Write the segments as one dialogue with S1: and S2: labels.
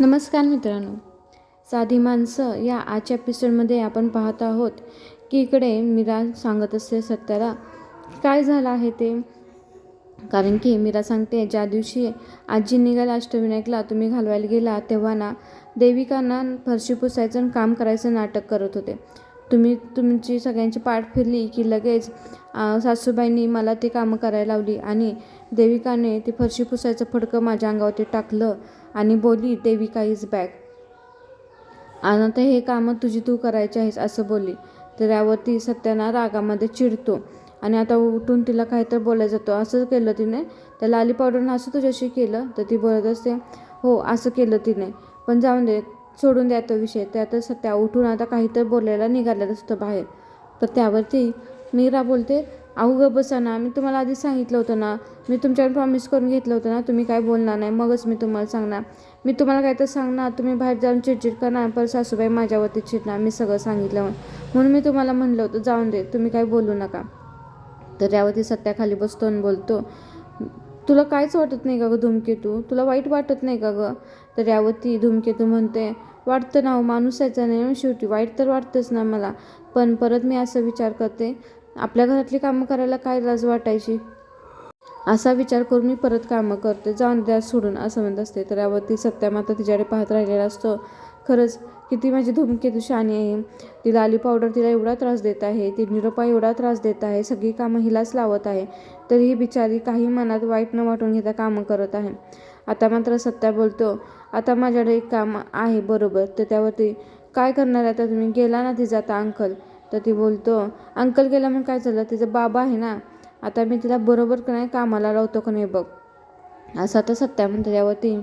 S1: नमस्कार मित्रांनो. साधी माणसं या आजच्या एपिसोडमध्ये आपण पाहत आहोत की इकडे मीरा सांगत असते सत्याला काय झालं आहे ते? कारण की मीरा सांगते ज्या दिवशी आजी निघाला अष्टविनायकला तुम्ही घालवायला गेला तेव्हा ना देविकांना फरशी पुसायचं आणि काम करायचं नाटक करत होते. तुम्ही तुमची सगळ्यांची पाठ फिरली की लगेच सासूबाईंनी मला ती कामं करायला लावली आणि देविकाने ती फरशी पुसायचं फडकं माझ्या अंगावरती टाकलं आणि बोली देविका इज बॅक आणि आता हे कामं तुझी तू करायची आहेस असं बोलली तर यावरती सत्याना रागामध्ये चिडतो आणि आता उठून तिला काहीतरी बोलायला जातो. असं केलं तिने. त्या लाली पावडरनं असं तुझ्याशी केलं तर ती बोलत असते हो असं केलं तिने. पण जाऊन दे सोडून द्या तो विषय. त्यातच सत्या उठून आता काहीतरी बोलायला निघालेलं असतं बाहेर. तर त्यावरती मीरा बोलते अहो ग बसा ना मी तुम्हाला आधी सांगितलं होतं ना मी तुमच्याकडे प्रॉमिस करून घेतलं होतं ना तुम्ही काय बोलणार नाही मगच मी तुम्हाला सांगणार. मी तुम्हाला काय तर सांगणार तुम्ही बाहेर जाऊन चिडचिड करणार पर सासूबाई माझ्यावरती चिडणार मी सगळं सांगितलं म्हणून मी तुम्हाला म्हणलं होतं जाऊन दे तुम्ही काय बोलू नका. तर यावरती सत्याखाली बसतो आणि बोलतो तुला कायच वाटत नाही का गं धूमकेतू? तुला वाईट वाटत नाही का गं? तर यावरती धूमकेतू म्हणते वाटतं ना हो माणूसाचा नाही शेवटी वाईट तर वाटतंच ना मला पण परत मी असं विचार करते आपल्या घरातली कामं करायला काय लाज वाटायची? असा विचार करून मी परत कामं करते. जाऊन द्या सोडून असं म्हणत असते. तर यावरती सत्या माता तिच्याकडे पाहत राहिलेला असतो. खरंच किती माझी धूमकेतू शाणी आहे. ती लाली पावडर तिला एवढा त्रास देत आहे. ती निरोपा एवढा त्रास देत आहे. सगळी कामं हिलाच लावत आहे. तरी ही बिचारी काही मनात वाईट न वाटून घेता कामं करत आहे. आता मात्र सत्या बोलतो आता माझ्याकडे एक काम आहे बरोबर. तर त्यावरती काय करणार आहे? आता तुम्ही गेला ना तिचा आता अंकल. तर ती बोलतो अंकल गेला म्हणून काय झालं? तिचा बाबा आहे ना आता मी तिला बरोबर का नाही कामाला लावतो का नाही बघ. असं आता सत्या म्हणतो त्यावरती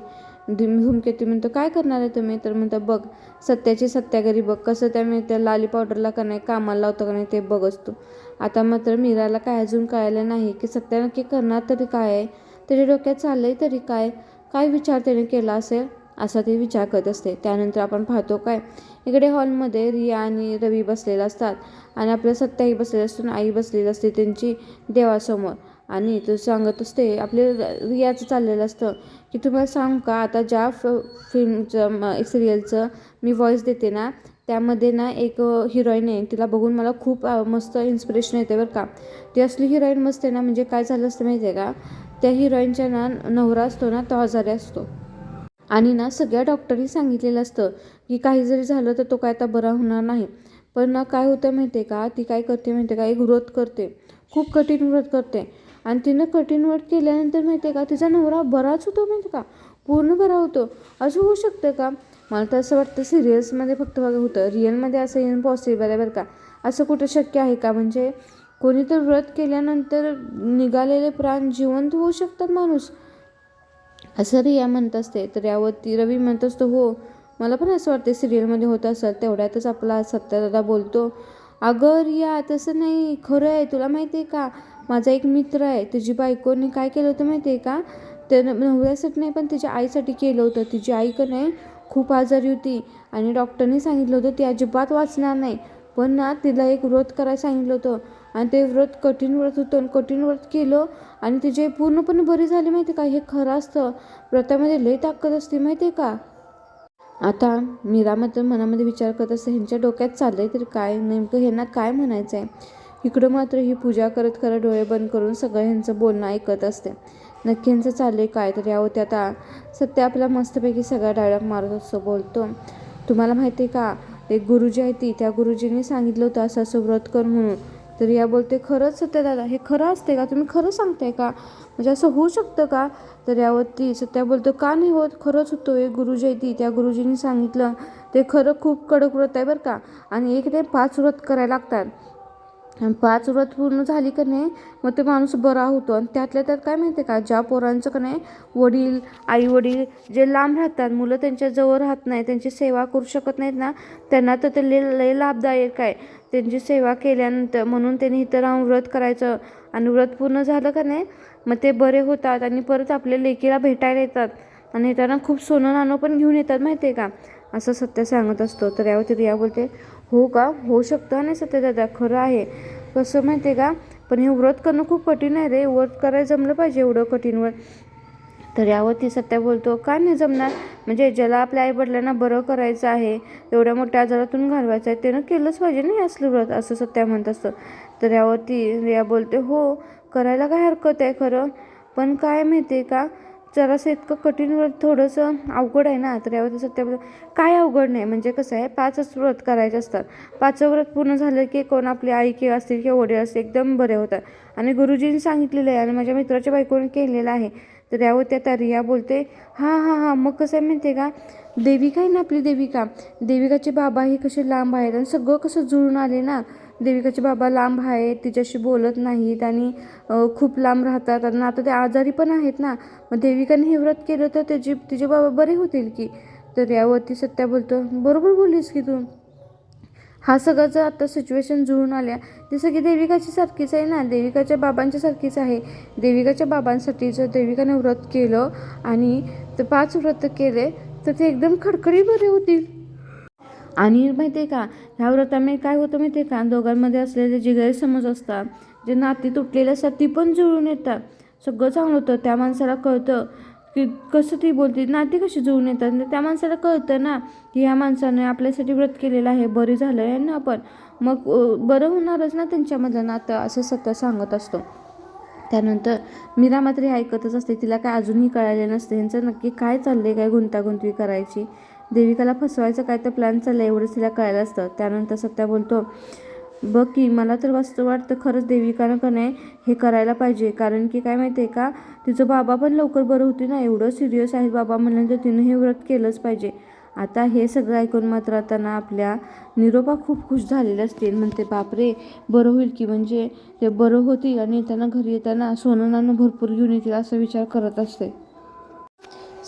S1: धूमकेतू म्हणतो काय करणार आहे तुम्ही? तर म्हणतो बघ सत्याची सत्याघरी बघ कसं त्या मी त्या लाली पावडरला का नाही कामाला लावतो का नाही ते बघ असतो आता मात्र मीराला काय अजून कळायला नाही की सत्या नक्की करणार तरी काय आहे? त्याच्या डोक्यात चाललंय तरी काय? काय विचार त्याने केला असेल? असा ते विचार करत असते. त्यानंतर आपण पाहतो काय इकडे हॉलमध्ये रिया आणि रवी बसलेला असतात आणि आपल्या सत्याही बसलेला असतो आई बसलेली असते त्यांची देवासमोर. आणि तो सांगत असते आपले रियाचं चाललेलं असतं की तुम्हाला सांग का आता ज्या फ फिल्मचं सिरियलचं मी व्हॉईस देते ना त्यामध्ये ना एक हिरोईन आहे. तिला बघून मला खूप मस्त इन्स्पिरेशन येते बरं का. ती असली हिरोईन मस्त आहे ना म्हणजे काय झालं असतं माहिती आहे का? त्या हिरोईनच्या ना नवरा असतो ना तो आजारी असतो. आणि ना सगळ्या डॉक्टरनी सांगितलेलं असतं की काही जरी झालं तर तो काय आता बरा होणार नाही. पण ना काय होतं माहिती आहे का? ती काय करते माहिती आहे का? एक व्रत करते. खूप कठीण व्रत करते. आणि तिनं कठीण व्रत केल्यानंतर माहिती आहे का? तिचा नवरा बराच होतो माहिती आहे का? पूर्ण बरा होतो. असं होऊ शकतं का? मला तर असं वाटतं सिरियल्समध्ये फक्त बघा होतं. रिअलमध्ये असं इम्पॉसिबल आहे बरं का? असं कुठं शक्य आहे का? म्हणजे कोणी तर व्रत केल्यानंतर निघालेले प्राण जिवंत होऊ शकतात माणूस. असं रिया म्हणत असते तर यावरती रवी म्हणत असतो हो मला पण असं वाटते सिरियलमध्ये होत असेल तेवढ्यातच आपला सत्यादादा बोलतो. अगं रिया तसं नाही खरं आहे तुला माहिती आहे का? माझा एक मित्र आहे तुझी बायकोने काय केलं होतं माहिती आहे का? तर नवऱ्यासाठी नाही पण तिच्या आईसाठी केलं होतं. तिची आई का नाही खूप आजारी होती आणि डॉक्टरने सांगितलं होतं ती अजिबात वाचणार नाही. पण ना तिला एक व्रत करायला सांगितलं होतं. आणि ते व्रत कठीण व्रत होतं आणि कठीण व्रत केलं आणि तिचे पूर्णपणे बरी झाली माहिती का? हे खरं असतं. व्रतामध्ये लय ताकद असते माहिती आहे का? आता मीरा मात्र मनामध्ये विचार करत असते ह्यांच्या डोक्यात चाललंय तर काय? नेमकं ह्यांना काय म्हणायचं आहे इकडं मात्र ही पूजा करत करत डोळे बंद करून सगळं ह्यांचं बोलणं ऐकत असते. नक्की ह्यांचं चाललंय काय तर यावरती आता. सत्य आपला मस्तपैकी सगळा डायलॉग मारत असतो बोलतो. तुम्हाला माहिती आहे का? एक गुरुजी आहे ती. त्या गुरुजींनी सांगितलं होतं असं असं व्रत कर म्हणून. तर या बोलते खरंच सत्या दादा हे खरं असते का? तुम्ही खरं सांगताय का? म्हणजे असं होऊ शकतं का? तर यावरती सत्या बोलतो का नाही होत? खरंच होतो. एक गुरुजी आहे ती त्या गुरुजींनी सांगितलं. ते खरं खूप कडक व्रत आहे बरं का? आणि एक ते पाच व्रत करायला लागतात. पाच व्रत पूर्ण झाली का नाही मग ते माणूस बरा होतो. आणि त्यातल्या त्यात काय माहिती आहे का ज्या पोरांचं का नाही वडील आई वडील जे लांब राहतात मुलं त्यांच्याजवळ राहत नाही त्यांची सेवा करू शकत नाहीत ना त्यांना तर ते लय लय लाभदायक आहे. त्यांची सेवा केल्यानंतर म्हणून त्यांनी इथं राहून व्रत करायचं. आणि व्रत पूर्ण झालं का नाही मग ते बरे होतात आणि परत आपल्या लेकीला भेटायला येतात. आणि त्यांना खूप सोनं नाणं पण घेऊन येतात माहिती आहे का? असं सत्य सांगत असतो. तर यावरती रिया बोलते हो का? होऊ शकतं नाही सत्य दादा खरं आहे. कसं माहिती आहे का? पण हे व्रत करणं खूप कठीण आहे रे. व्रत करायला जमलं पाहिजे एवढं कठीण व्रत तर यावरती सत्या बोलतो का नाही जमणार? म्हणजे ज्याला आपल्या आईवडिलांना बरं करायचं आहे एवढ्या मोठ्या आजारातून घालवायचं आहे त्यानं केलंच पाहिजे नाही असलं व्रत असं सत्या म्हणत असतं. तर यावरती रिया बोलते हो करायला काय हरकत आहे खरं? पण काय माहिती आहे का? जरासं इतकं कठीण व्रत थोडंसं अवघड आहे ना तर यावर सत्या काय अवघड नाही. म्हणजे कसं आहे पाचच व्रत करायचे असतात. पाचचं व्रत पूर्ण झालं की कोण आपली आई किंवा असतील किंवा वडील असतील एकदम बरे होतात. आणि गुरुजींनी सांगितलेलं आहे आणि माझ्या मित्राच्या बायकोने केलेलं आहे. तर यावर त्या रिया बोलते हां हां हां मग कसं आहे माहिती आहे का? देविका आहे ना आपली देविका. देविकाचे बाबा हे कसे लांब आहेत आणि सगळं कसं जुळून आले ना देविकाचे बाबा लांब आहेत तिच्याशी बोलत नाहीत आणि खूप लांब राहतात. आणि आता ते आजारी पण आहेत ना. मग देविकाने हे व्रत केलं तर त्याची तिचे बाबा बरे होतील की? तर यावरती सत्या बोलतो बरोबर बोललीस की तू? हा सगळं आता सिच्युएशन जुळून आल्या. ती सगळी देविकाची सारखीच आहे ना. देविकाच्या बाबांच्या सारखीच आहे. देविकाच्या बाबांसाठी जर देविकाने व्रत केलं आणि ते पाच व्रत केले तर ते एकदम खडखडी बरे होतील. आणि माहिती आहे का ह्या व्रतामुळे काय होतं माहिती आहे का दोघांमध्ये असलेले जे गैरसमज असतात जे नाती तुटलेले असतात ती पण जुळून येतात. सगळं चांगलं होतं त्या माणसाला कळतं की कसं ती बोलते नाती कशी जुळून येतात. त्या माणसाला कळतं ना की ह्या माणसाने आपल्यासाठी व्रत केलेलं आहे बरी झालं आहे ना आपण? मग बरं होणारच ना त्यांच्यामधलं नातं असं सत्य सांगत असतो. त्यानंतर मीरा मात्र हे ऐकतच असते तिला काय अजूनही कळाले नसते यांचं नक्की काय चाललं आहे काय गुंतागुंतवी करायची? देविकाला फसवायचं काय तर प्लॅन चाललं एवढंच तिला कळायला असतं. त्यानंतर सत्या बोलतो बघ की मला तर वास्तव वाटतं खरंच देविकानं का नाही हे करायला पाहिजे. कारण की काय माहिती आहे का तिचं बाबा पण लवकर बरं होती ना. एवढं सिरियस आहे बाबा म्हणल्यानंतर तिनं हे व्रत केलंच पाहिजे. आता हे सगळं ऐकून मात्र आता ना आपल्या निरोपा खूप खुश झालेल्या असतील. म्हणते बापरे बरं होईल की. म्हणजे ते बरं होतील आणि त्यांना घरी येताना सोनंनानं भरपूर घेऊन येतील असा विचार करत असते.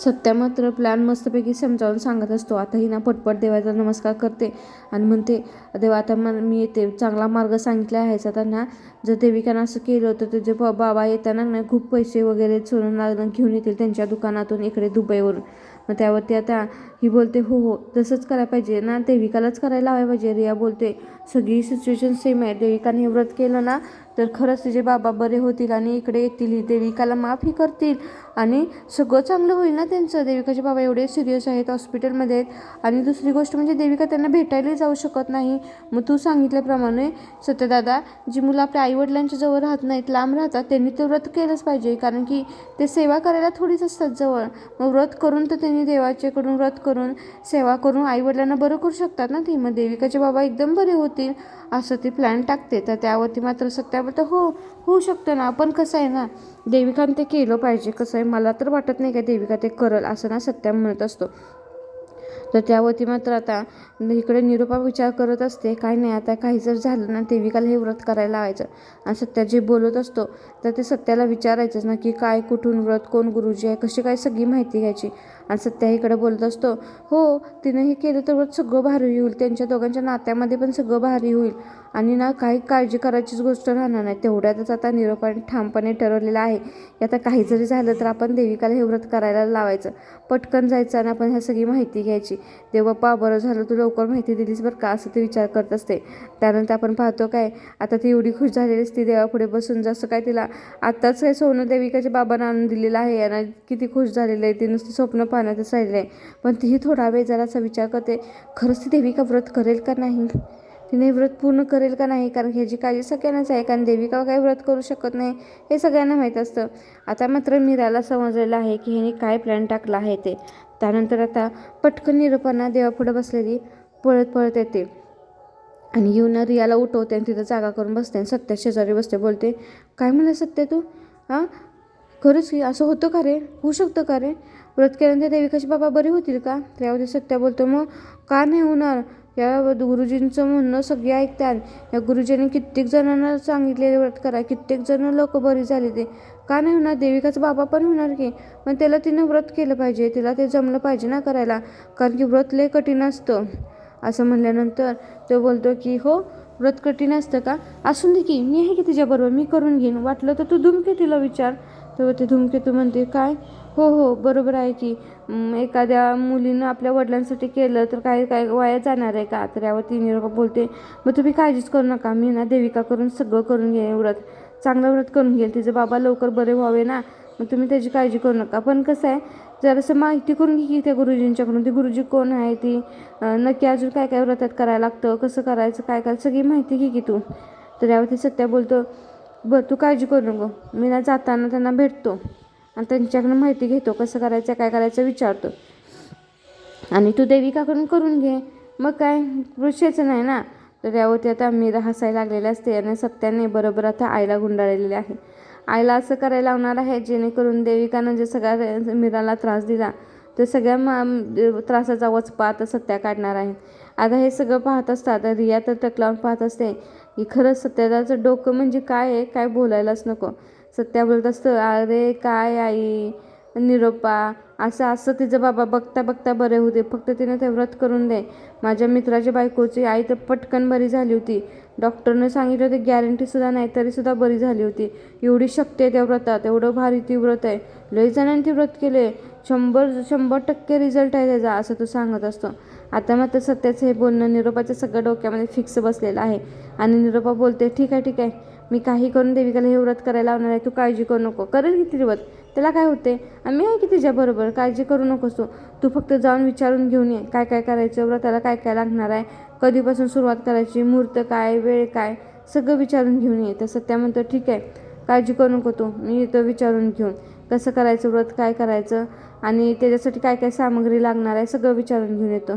S1: सत्या मात्र प्लॅन मस्तपैकी समजावून सांगत असतो. आता ही ना पटपट देवाचा नमस्कार करते आणि म्हणते देवा आता मग मी येते. चांगला मार्ग सांगितला आहे. आता ना जर देविकानं असं केलं तर तुझे ब- बाबा येताना ना खूप पैसे वगैरे सोनं लागणं घेऊन येतील त्यांच्या दुकानातून इकडे दुबईवरून. मग त्यावरती आता ही बोलते हो हो तसंच करायला पाहिजे ना देविकालाच करायला लावायला पाहिजे. रिया बोलते सगळी सिच्युएशन सेम आहे देविकाने हे व्रत केलं ना तर खरंच तिचे बाबा बरे होतील आणि इकडे येतील ही देविकाला माफी करतील आणि सगळं चांगलं होईल ना त्यांचं. देविकाचे बाबा एवढे सिरियस आहेत हॉस्पिटलमध्ये आहेत आणि दुसरी गोष्ट म्हणजे देविका त्यांना भेटायलाही जाऊ शकत नाही. मग तू सांगितल्याप्रमाणे सत्यदादा जी मुलं आपल्या आईवडिलांच्या जवळ राहत नाहीत लांब राहतात त्यांनी ते व्रत केलंच पाहिजे. कारण की ते सेवा करायला थोडीच असतात जवळ. मग व्रत करून तर त्यांनी देवाच्याकडून व्रत करून करून सेवा करून आईवडिलांना बरं करू शकतात ना ती. मग देविकाचे बाबा एकदम बरे होतील असं ती प्लॅन टाकते. तर त्यावरती मात्र सत्यावरती हो होऊ शकतं ना. पण कसं आहे ना देविकाने ते केलं पाहिजे. कसं आहे मला तर वाटत नाही का देविका ते करल असं ना सत्या म्हणत असतो. तर त्यावरती मात्र आता इकडे निरूपा विचार करत असते काय नाही आता काही जर झालं ना देविकाला हे व्रत करायला लावायचं. आणि सत्या जे बोलत असतो तर ते सत्याला विचारायचंच ना की काय कुठून व्रत कोण गुरुजी आहे कशी काय सगळी माहिती घ्यायची. आणि सत्या बोलत असतो हो तिनं हे केलं तर सगळं भारी होईल. त्यांच्या दोघांच्या नात्यामध्ये पण सगळं भारी होईल. आणि ना काही काळजी करायचीच गोष्ट राहणार नाही. तेवढ्यातच आता निरोपाने ठामपणे ठरवलेलं आहे की आता काही जरी झालं तर आपण देविकाला हे व्रत करायला लावायचं. पटकन जायचं आणि आपण ह्या सगळी माहिती घ्यायची. देव बरं झालं तू लवकर माहिती दिलीस बरं का? असं ते विचार करत असते. त्यानंतर आपण पाहतो काय आता ती एवढी खुश झालेली असती देवापुढे बसून जसं काय तिला आत्ताच काय सोनं देविकाच्या बाबांना आणून दिलेलं आहे आणि किती खुश झालेलं आहे ती नुसती स्वप्न पाहण्यातच राहिलं आहे पण तीही थोडा वेळ जरासा विचार करते खरंच ती देविका व्रत करेल का नाही? तिने व्रत पूर्ण करेल का नाही? कारण ह्याची काळजी सगळ्यांनाच आहे कारण देविका काही व्रत करू शकत नाही हे सगळ्यांना माहीत असतं. आता मात्र मीराला समजलेलं आहे की ह्याने काय प्लॅन टाकला आहे ते. त्यानंतर आता पटकन निरूपांना देवापुढे बसलेली पळत पळत येते. आणि येऊन रियाला उठवते आणि तिथं जागा करून बसते आणि सत्या शेजारी बसते बोलते काय म्हणलं सत्य तू? हां? खरंच की असं होतं का रे? होऊ शकतं का रे? व्रत केल्यानंतर देविकाचे बाबा बरे होतील का? त्यावरती सत्या बोलतो मग का नाही होणार? या गुरुजींचं म्हणणं सगळे ऐकतात. या गुरुजींनी कित्येक जणांना सांगितलेले व्रत करा. कित्येक जण लोक बरी झाली ते. का नाही होणार? देविकाचा बाबा पण होणार की? पण त्याला तिनं व्रत केलं पाहिजे. तिला ते जमलं पाहिजे ना करायला. कारण की व्रत लय कठीण असतं. असं म्हणल्यानंतर तो बोलतो की हो व्रत कठीण असतं का? असून दे की. मी आहे की तिच्याबरोबर मी करून घेईन. वाटलं तर तू धूमकेतूला विचार. तेव्हा ते धूमकेतू म्हणते काय? हो हो बरोबर आहे की एखाद्या मुलीनं आपल्या वडिलांसाठी केलं तर काय काय वाया जाणार आहे का? तर यावर ती बोलते मग तुम्ही काळजीच करू नका मी ना देविका करून सगळं करून घेईन व्रत. चांगलं व्रत करून घेईल. तिचे बाबा लवकर बरे व्हावे ना मग तुम्ही त्याची काळजी करू नका. पण कसं आहे जरासं माहिती करून घे की त्या गुरुजींच्याकडून. ती गुरुजी कोण आहे ती नक्की अजून काय काय व्रतात करायला लागतं कसं करायचं काय काय सगळी माहिती घे की तू. तर यावरती सत्या बोलतो बरं तू काळजी करू नको. मी ना जाताना त्यांना भेटतो. आणि त्यांच्याकडून माहिती घेतो कसं करायचं काय करायचं विचारतो. आणि तू देविकाकडून करून घे. मग काय? वृक्षाचं नाही ना? तर यावरती आता मीरा हसायला लागलेले असते आणि सत्याने बरोबर आता आईला गुंडाळलेले आहे. आईला असं करायला लावणार आहे जेणेकरून देविकानं जे सगळ्या मीराला त्रास दिला तर सगळ्या मा त्रासाचा वचपा आता सत्या काढणार आहे. आता हे सगळं पाहत असतात रिया तर टकलावून पाहत असते की खरंच सत्याचं डोकं म्हणजे काय आहे काय बोलायलाच नको. सत्या बोलत असतं अरे काय आई निरोपा असं असं तिचं बाबा बघता बघता बरे होते फक्त तिनं ते व्रत करून दे. माझ्या मित्राच्या बायकोची आई तर पटकन बरी झाली होती. डॉक्टरनं सांगितलं ते गॅरंटीसुद्धा नाही तरीसुद्धा बरी झाली होती. एवढी शक्ती आहे त्या व्रतात एवढं भारी ती व्रत आहे. लई जणांनी ती व्रत केले. शंभर शंभर टक्के रिझल्ट आहे त्याचा असं तो सांगत असतो. आता मात्र सत्याचं हे बोलणं निरोपाच्या सगळ्या डोक्यामध्ये फिक्स बसलेलं आहे. आणि निरोपा बोलते ठीक आहे ठीक आहे. मी काही करून देविकाला हे व्रत करायला लावणार आहे तू काळजी करू नको. करेल किती व्रत? त्याला काय होते? आम्ही आहे की तिच्याबरोबर काळजी करू नकोस तू. तू फक्त जाऊन विचारून घेऊन ये. काय काय करायचं? व्रताला काय काय लागणार आहे? कधीपासून सुरुवात करायची? मुहूर्त काय? वेळ काय? सगळं विचारून घेऊन ये. तर सत्या म्हणतो ठीक आहे. काळजी करू नको तू. मी येतो विचारून घेऊन. कसं करायचं? व्रत काय करायचं? आणि त्याच्यासाठी काय काय सामग्री लागणार आहे? सगळं विचारून घेऊन येतो.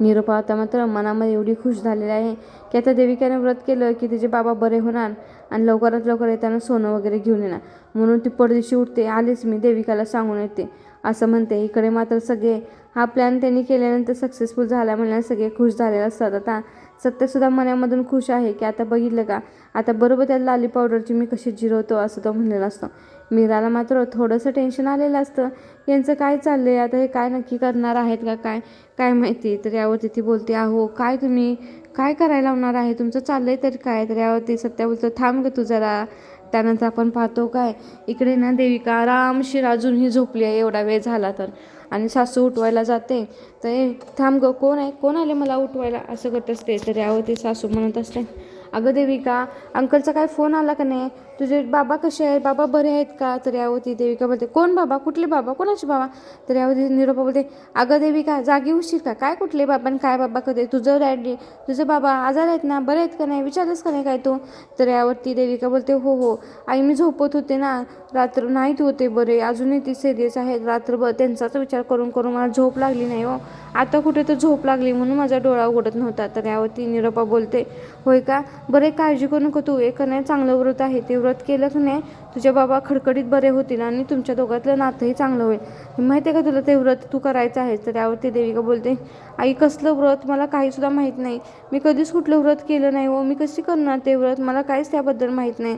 S1: निरोपा आता मात्र मनामध्ये एवढी खुश झालेली आहे की आता देविकाने व्रत केलं की तिचे बाबा बरे होणार आणि लवकरात लवकर येताना सोनं वगैरे घेऊन येणार. म्हणून ती परदेशी उठते आलीच मी देविकाला सांगून येते. असं म्हणते. इकडे मात्र सगळे हा प्लॅन त्यांनी केल्यानंतर सक्सेसफुल झाला म्हणल्याने सगळे खुश झालेले असतात. आता सत्यसुद्धा मनामधून खुश आहे की आता बघितलं का? आता बरोबर त्या लाली पावडरची मी कशी जिरवतो असं तो म्हणलेला असतो. मीराला मात्र थोडंसं टेन्शन आलेलं असतं. यांचं काय चाललं आहे आता हे काय नक्की करणार आहेत का? काय काय माहिती? तर यावरती ती बोलते अहो काय तुम्ही काय करायला होणार आहे? तुमचं चाललं आहे तर काय? तर यावरती सत्या बोलतो थांब ग तू जरा. त्यानंतर आपण पाहतो काय? इकडे ना देविका आरामशीर अजूनही झोपली आहे. एवढा वेळ झाला तर. आणि सासू उठवायला जाते. तर हे थांब ग कोण आहे? कोण आले मला उठवायला? असं करत असते. तर यावरती सासू म्हणत असते अगं देविका अंकलचा काय फोन आला का नाही? तुझे बाबा कसे आहेत? बाबा बरे आहेत का? तर यावरती देविका बोलते कोण बाबा? कुठले बाबा? कोणाचे बाबा? तर यावरती निरोपा बोलते अगं देविका जागी उशीर का? काय कुठले बाबा आणि काय बाबा कधी? तुझं डॅडी तुझे बाबा आजार आहेत ना? बरे आहेत का नाही? विचारलंस का नाही काय तू? तर यावरती देविका बोलते हो हो. आई मी झोपत होते ना. रात्र नाहीत होते बरे. अजूनही ती सिरियस आहेत. रात्रभर त्यांचाच विचार करून करून मला झोप लागली नाही हो. आता कुठे तर झोप लागली म्हणून माझा डोळा उघडत नव्हता. तर यावरती निरोपा बोलते होय का? बरे काळजी करू नको तू. एक नाही चांगलं व्रत आहे ते व्रत केलं की नाही तुझे बाबा खडखडीत बरे होतील आणि तुमच्या दोघातलं नातंही चांगलं होईल. माहिती आहे का तुला ते व्रत तू करायचं आहेस? तर त्यावरती देविका बोलते आई कसलं व्रत? मला काहीसुद्धा माहीत नाही. मी कधीच कुठलं व्रत केलं नाही हो. मी कशी करणार ते व्रत? मला काहीच त्याबद्दल माहीत नाही.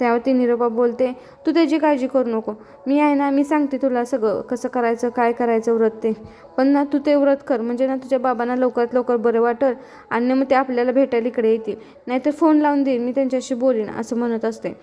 S1: त्यावरती निरोपा बोलते तू त्याची काळजी करू नको. मी आहे ना मी सांगते तुला सगळं कसं करायचं काय करायचं व्रत ते. पण ना तू ते व्रत कर. म्हणजे ना तुझ्या बाबांना लवकरात लवकर बरं वाटेल आणि मग ते आपल्याला भेटायला इकडे येतील. नाहीतर फोन लावून देईन मी त्यांच्याशी बोलीन असं म्हणत असते.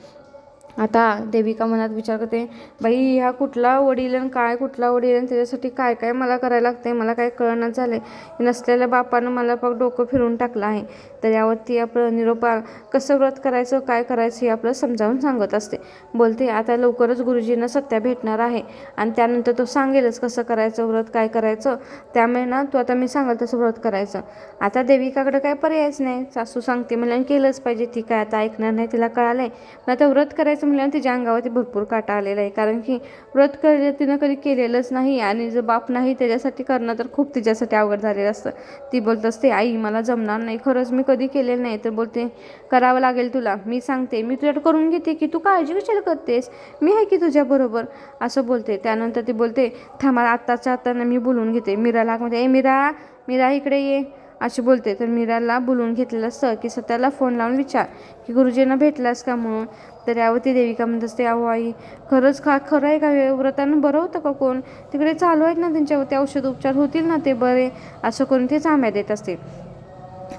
S1: आता देविका मनात विचार करते बाई ह्या कुठला वडील आणि काय कुठला वडील आणि त्याच्यासाठी काय काय मला करायला लागते मला काय कळणं झालं आहे नसलेल्या बापानं मला फक्त डोकं फिरून टाकलं आहे. तर यावरती आपलं निरोपा कसं व्रत करायचं काय करायचं हे आपलं समजावून सांगत असते. बोलते आता लवकरच गुरुजींना सत्या भेटणार आहे आणि त्यानंतर तो सांगेलच कसं करायचं व्रत काय करायचं. त्यामुळे ना तो आता मी सांगाल तसं व्रत करायचं. आता देविकाकडे काय पर्यायच नाही. सासू सांगते मला केलंच पाहिजे ती काय आता ऐकणार नाही तिला कळालं आहे मग आता व्रत करायचं म्हटल्यावर तिच्या अंगावरती भरपूर काटा आलेला आहे. कारण की व्रत कर तिनं कधी केलेलंच नाही आणि जर बाप नाही त्याच्यासाठी करणं तर खूप तिच्यासाठी अवघड झालेलं असतं. ती बोलत असते आई मला जमणार नाही. खरंच मी कधी केलेलं नाही. तर बोलते करावं लागेल तुला. मी सांगते. मी तुझ्याकडे करून घेते की तू काळजी कशाला करतेस? मी आहे की तुझ्याबरोबर असं बोलते. त्यानंतर ती बोलते थांबा आत्ताच्या आत्ताना मी बोलून घेते. मीराला म्हणते ए मीरा मीरा इकडे ये. अशी बोलते. तर मीराला बोलवून घेतलेलं असतं की स्वतःला फोन लावून विचार की गुरुजींना भेटलास का म्हणून? तर यावरती देविका म्हणत असते अहो आई खरंच खा खरं आहे का? व्रतानं बरं होतं का कोण? तिकडे चालू आहेत ना त्यांच्यावरती औषध उपचार होतील ना ते बरे? असं करून ते चांब्या देत असते.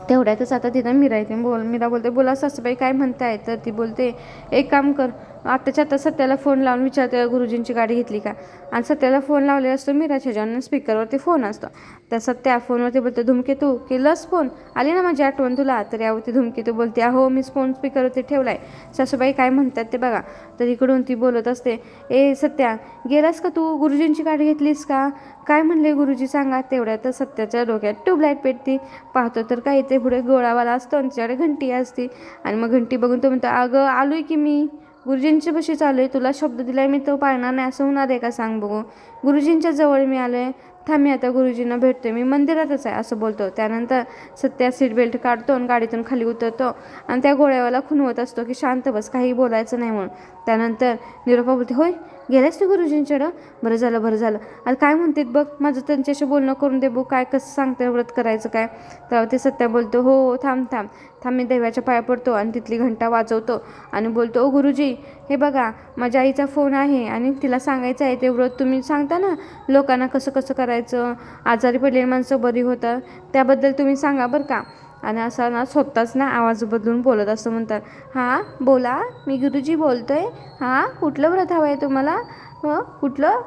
S1: तेवढ्यातच आता तिथं मीरा येते बोल मीरा बोलते बोला सासूबाई काय म्हणताय? तर ती बोलते एक काम कर आत्ताच्या आता सत्याला फोन लावून विचारते गुरुजींची गाडी घेतली का? आणि सत्याला फोन लावलेला असतो मीराच्या ज्यानं स्पीकरवरती फोन असतो. तर सत्या फोनवरती बोलते धुमकेतू लस फोन आली ना माझी आठवण तुला? तर यावरती धुमकेतू बोलते अहो मी फोन स्पीकरवरती ठेवला आहे सासूबाई काय म्हणतात ते बघा. तर इकडून ती बोलत असते ए सत्या गेलास का तू? गुरुजींची गाडी घेतलीस का? काय म्हणले गुरुजी? सांगा. तेवढ्या तर सत्याच्या डोक्यात ट्यूबलाईट पेटती. पाहतो तर काय ते पुढे गोळावाला असतो आणि त्याच्याकडे घंटी असते. आणि मग घंटी बघून तो म्हणतो अगं आलोय की मी. गुरुजींच्या बशी चालू आहे. तुला शब्द दिलाय मी तो पाळणार नाही असं होणार आहे का? सांग बघू. गुरुजींच्या जवळ मी आलो आहे थांब मी आता गुरुजींना भेटतोय. मी मंदिरातच आहे असं बोलतो. त्यानंतर सत्या सीट बेल्ट काढतो आणि गाडीतून खाली उतरतो. आणि त्या गोळ्यावाला खुनवत असतो की शांत बस काही बोलायचं नाही म्हणून. त्यानंतर निरोपा बोलते होय गेल्यास तू गुरुजींच्याकडं? बरं झालं बरं झालं. आता काय म्हणतात बघ? माझं त्यांच्याशी बोलणं करून दे बघ. काय कसं सांगते व्रत करायचं काय? तर ते सत्या बोलतो हो हो थांब थांब. थांब मी देवाच्या पाया पडतो आणि तिथली घंटा वाजवतो आणि बोलतो ओ गुरुजी हे बघा माझ्या आईचा फोन आहे आणि तिला सांगायचं आहे ते व्रत. तुम्ही सांगता ना लोकांना कसं कसं करायचं? आजारी पडलेली माणसं बरी होतात. त्याबद्दल तुम्ही सांगा बरं का. आणि असा ना स्वतःच ना आवाज बदलून बोलत असं म्हणतात. हां बोला मी गुरुजी बोलतो आहे हां कुठलं व्रत हवं आहे तुम्हाला? मग कुठलं?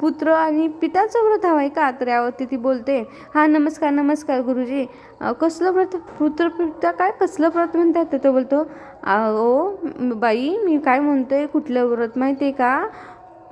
S1: पुत्र आणि पिताचं व्रत हवं आहे का? तर ती बोलते. हां नमस्कार नमस्कार गुरुजी. कसलं व्रत? पुत्र पिता काय कसलं व्रत म्हणतात तर तो बोलतो. ओ बाई मी काय म्हणतो आहे कुठलं व्रत माहिती आहे का?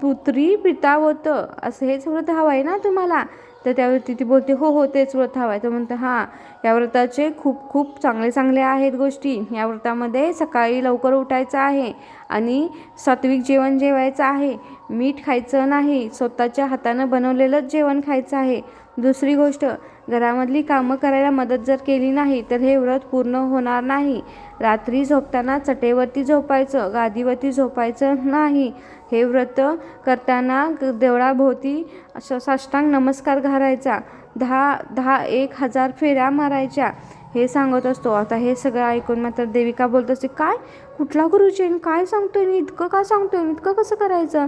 S1: पुत्री पिता होतं असं हेच व्रत हवं आहे ना तुम्हाला? तर त्यावरती ती बोलते हो हो तेच व्रत हवं आहे तर म्हणतं हां या व्रताचे खूप खूप चांगले चांगले आहेत गोष्टी. या व्रतामध्ये सकाळी लवकर उठायचं आहे आणि सात्विक जेवण जेवायचं आहे. मीठ खायचं नाही. स्वतःच्या हातानं बनवलेलंच जेवण खायचं आहे. दुसरी गोष्ट घरामधली कामं करायला मदत जर केली नाही तर हे व्रत पूर्ण होणार नाही. रात्री झोपताना चटेवरती झोपायचं गादीवरती झोपायचं नाही. हे व्रत करताना ग- देवळाभोवती असं साष्टांग नमस्कार घालायचा. दहा दहा एक हजार फेऱ्या मारायच्या. हे सांगत असतो. आता हे सगळं ऐकून मात्र देविका बोलत असते काय? कुठला गुरुजी? काय सांगतोय? इतकं का सांगतोय? इतकं कसं करायचं?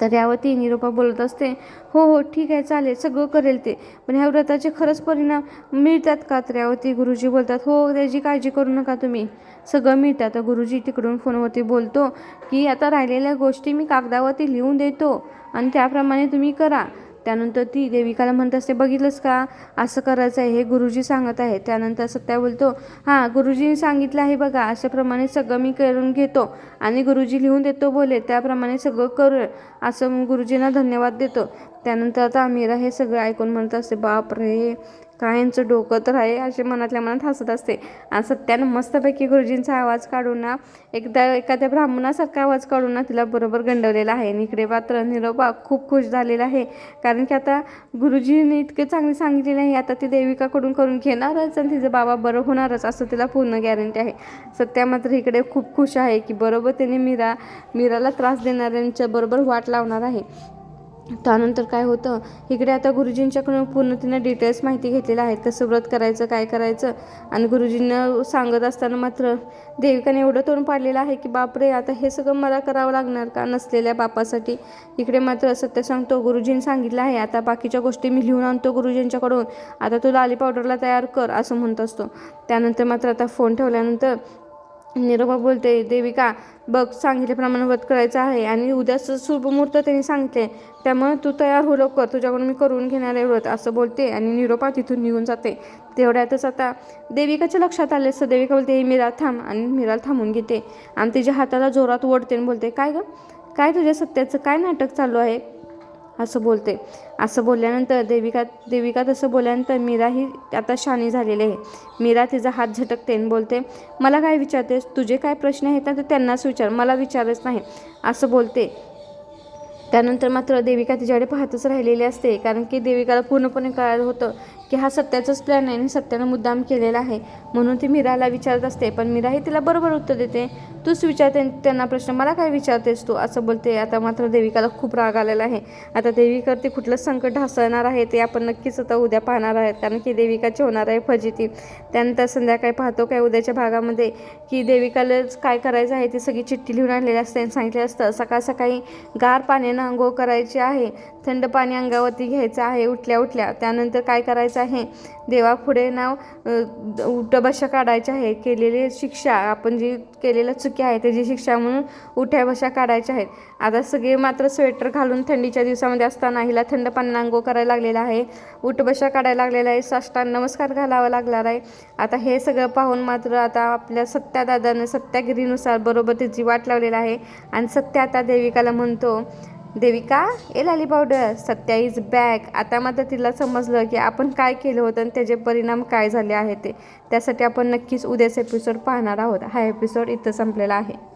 S1: तर यावरती निरूपा बोलत असते हो हो ठीक आहे चालेल सगळं करेल ते. पण ह्या व्रताचे खरंच परिणाम मिळतात का? तर यावरती गुरुजी बोलतात हो त्याची काळजी करू नका तुम्ही. सगळं मिळतात तर गुरुजी तिकडून फोनवरती बोलतो की आता राहिलेल्या गोष्टी मी कागदावरती लिहून देतो आणि त्याप्रमाणे तुम्ही करा. त्यानंतर ती देविकाला म्हणत असते बघितलंस का? असं करायचं आहे हे गुरुजी सांगत आहे त्यानंतर सत्या बोलतो हां गुरुजीने सांगितलं आहे बघा अशाप्रमाणे सगळं मी करून घेतो आणि गुरुजी लिहून देतो बोले त्याप्रमाणे सगळं करू असं गुरुजींना धन्यवाद देतो. त्यानंतर आता अमीरा हे सगळं ऐकून म्हणत असते बाप रे काय डोकं तर आहे असे मनातल्या मनात हसत असते. आणि सत्यानं मस्तपैकी गुरुजींचा आवाज काढून ना एकदा एखाद्या ब्राह्मणासारखा आवाज काढून ना तिला बरोबर गंडवलेला आहे. इकडे मात्र निरोपा खूप खुश झालेला आहे. कारण की आता गुरुजीने इतके चांगले सांगितलेले आहे आता ती देविकाकडून करून घेणारच आणि तिचं बाबा बरं होणारच असं तिला पूर्ण गॅरंटी आहे. सत्या मात्र इकडे खूप खुश आहे की बरोबर त्याने मीरा मीराला त्रास देणाऱ्यांच्या बरोबर वाट लावणार आहे. त्यानंतर काय होतं इकडे आता गुरुजींच्याकडून पूर्ण तिनं डिटेल्स माहिती घेतलेल्या आहेत कसं व्रत करायचं काय करायचं. आणि गुरुजींना सांगत असताना मात्र देविकाने एवढं तोंड पाडलेलं आहे की बापरे आता हे सगळं मला करावं लागणार का नसलेल्या बापासाठी? इकडे मात्र सत्य सांगतो गुरुजींनी सांगितलं आहे आता बाकीच्या गोष्टी मी लिहून आणतो गुरुजींच्याकडून. आता तू लाली पावडरला तयार कर असं म्हणत असतो. त्यानंतर मात्र आता फोन ठेवल्यानंतर निरोबा बोलते देविका बघ सांगितल्याप्रमाणे व्रत करायचं आहे आणि उद्याचं शुभमुहूर्त त्यांनी सांगितले. त्यामुळे तू तयार हो लवकर. तुझ्याकडून मी करून घेणार आहे व्रत असं बोलते आणि निरोपा तिथून निघून जाते. तेवढ्यातच आता देविकाच्या लक्षात आले असतं. देविका बोलते मीरा थांब. आणि मीराला थांबून घेते. आणि तिच्या हाताला जोरात ओढते आणि बोलते काय गं? काय तुझ्या सत्याचं? काय नाटक चालू आहे? असं बोलते. असं बोलल्यानंतर देविका देविका तसं बोलल्यानंतर मीरा ही आता शानी झालेली आहे. मीरा तिचा हात झटकते आणि बोलते मला काय विचारतेस? तुझे काय प्रश्न आहेत ना तर त्यांनाच विचार. मला विचारच नाही. असं बोलते. त्यानंतर मात्र देविका तिच्याकडे पाहतच राहिलेली असते कारण की देविकाला पूर्णपणे कळालं होतं की हा सत्याचाच प्लॅन आहे आणि सत्यानं मुद्दाम केलेला आहे. म्हणून ती मीराला विचारत असते पण मीराही तिला बरोबर उत्तर देते. तूच विचारते त्यांना प्रश्न मला काय विचारतेस तू? असं बोलते. आता मात्र देविकाला खूप राग आलेला आहे. आता देविकावरती कुठलं संकट ढासळणार आहे ते आपण नक्कीच आता उद्या पाहणार आहेत. कारण की देविकाची होणार आहे फजिती. त्यानंतर संध्याकाळी पाहतो काय उद्याच्या भागामध्ये की देविकालाच काय करायचं आहे ती सगळी चिठ्ठी लिहून आणलेली असते आणि सांगितले असतं. सकाळ सकाळी गार पाण्यानं अंघोळ करायची आहे. थंड पाणी अंगावरती घ्यायचं आहे उठल्या उठल्या. त्यानंतर काय करायचं आहे? देवापुढे नाव उठ बशा काढायच्या आहे. केलेली शिक्षा आपण जी केलेल्या चुकी आहे त्याची शिक्षा म्हणून उठ्या बशा काढायच्या आहेत. आता सगळे मात्र स्वेटर घालून थंडीच्या दिवसामध्ये असताना हिला थंड पाण्यानं अंगो करायला लागलेला आहे. उठबशा काढायला लागलेला आहे. साष्टांग नमस्कार घालावा लागणार आहे. आता हे सगळं पाहून मात्र आता आपल्या सत्यादादानं सत्यागिरीनुसार बरोबर तिची वाट लावलेला आहे. आणि सत्य आता देविकाला म्हणतो देविका ए लाली पावडर सत्या इज बॅक आता मात्र तिला समजलं की आपण काय केलं होतं आणि त्याचे परिणाम काय झाले आहे ते. त्यासाठी आपण नक्कीच उद्याचा एपिसोड पाहणार आहोत. हा एपिसोड इथं संपलेला आहे.